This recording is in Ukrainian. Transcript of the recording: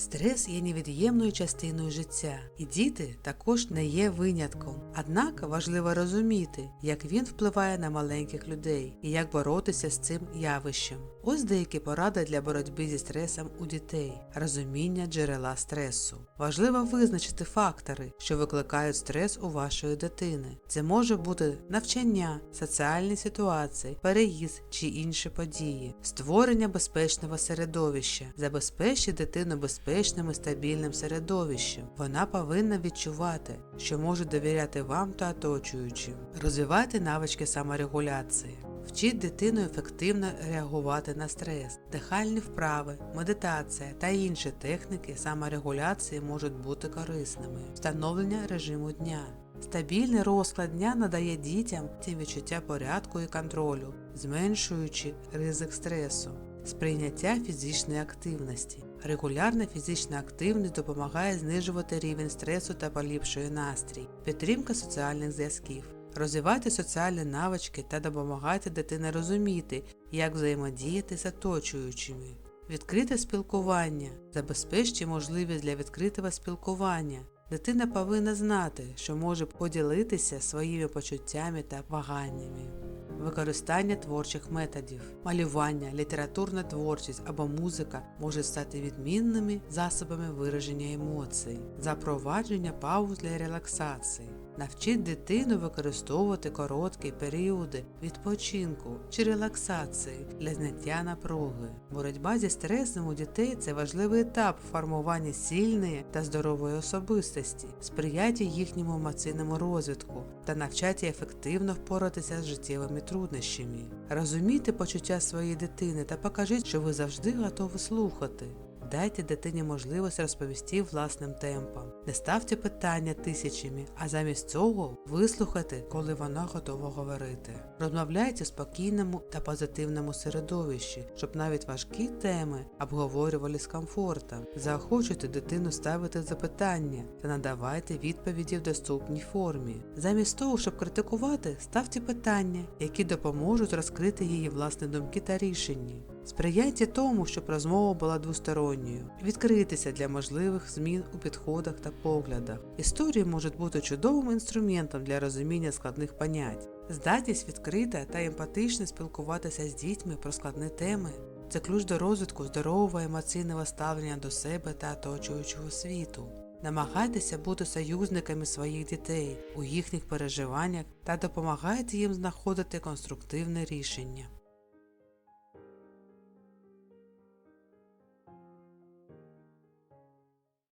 Стрес є невід'ємною частиною життя, і діти також не є винятком. Однак важливо розуміти, як він впливає на маленьких людей і як боротися з цим явищем. Ось деякі поради для боротьби зі стресом у дітей, розуміння джерела стресу. Важливо визначити фактори, що викликають стрес у вашої дитини. Це може бути навчання, соціальні ситуації, переїзд чи інші події, створення безпечного середовища, забезпечити дитину безпечним і стабільним середовищем. Вона повинна відчувати, що може довіряти вам та оточуючим. Розвивайте навички саморегуляції. Вчіть дитину ефективно реагувати на стрес. Дихальні вправи, медитація та інші техніки саморегуляції можуть бути корисними. Встановлення режиму дня. Стабільний розклад дня надає дітям ці відчуття порядку і контролю, зменшуючи ризик стресу. Сприйняття фізичної активності. Регулярна фізична активність допомагає знижувати рівень стресу та поліпшує настрій. Підтримка соціальних зв'язків. Розвивайте соціальні навички та допомагайте дитині розуміти, як взаємодіяти з оточуючими. Відкрите спілкування. Забезпечте можливість для відкритого спілкування. Дитина повинна знати, що може поділитися своїми почуттями та ваганнями. Використання творчих методів, малювання, літературна творчість або музика можуть стати відмінними засобами вираження емоцій, запровадження пауз для релаксації. Навчіть дитину використовувати короткі періоди відпочинку чи релаксації для зняття напруги. Боротьба зі стресом у дітей це важливий етап формування сильної та здорової особистості, сприяйте їхньому емоційному розвитку та навчайте ефективно впоратися з життєвими труднощами. Розумійте почуття своєї дитини та покажіть, що ви завжди готові слухати. Дайте дитині можливість розповісти власним темпом. Не ставте питання тисячами, а замість цього вислухайте, коли вона готова говорити. Розмовляйте в спокійному та позитивному середовищі, щоб навіть важкі теми обговорювали з комфортом. Заохочуйте дитину ставити запитання та надавайте відповіді в доступній формі. Замість того, щоб критикувати, ставте питання, які допоможуть розкрити її власні думки та рішення. Сприяйте тому, щоб розмова була двосторонньою. Відкрийтеся для можливих змін у підходах та поглядах. Історії можуть бути чудовим інструментом для розуміння складних понять. Здатність відкрита та емпатично спілкуватися з дітьми про складні теми це ключ до розвитку здорового емоційного ставлення до себе та оточуючого світу. Намагайтеся бути союзниками своїх дітей у їхніх переживаннях та допомагайте їм знаходити конструктивне рішення.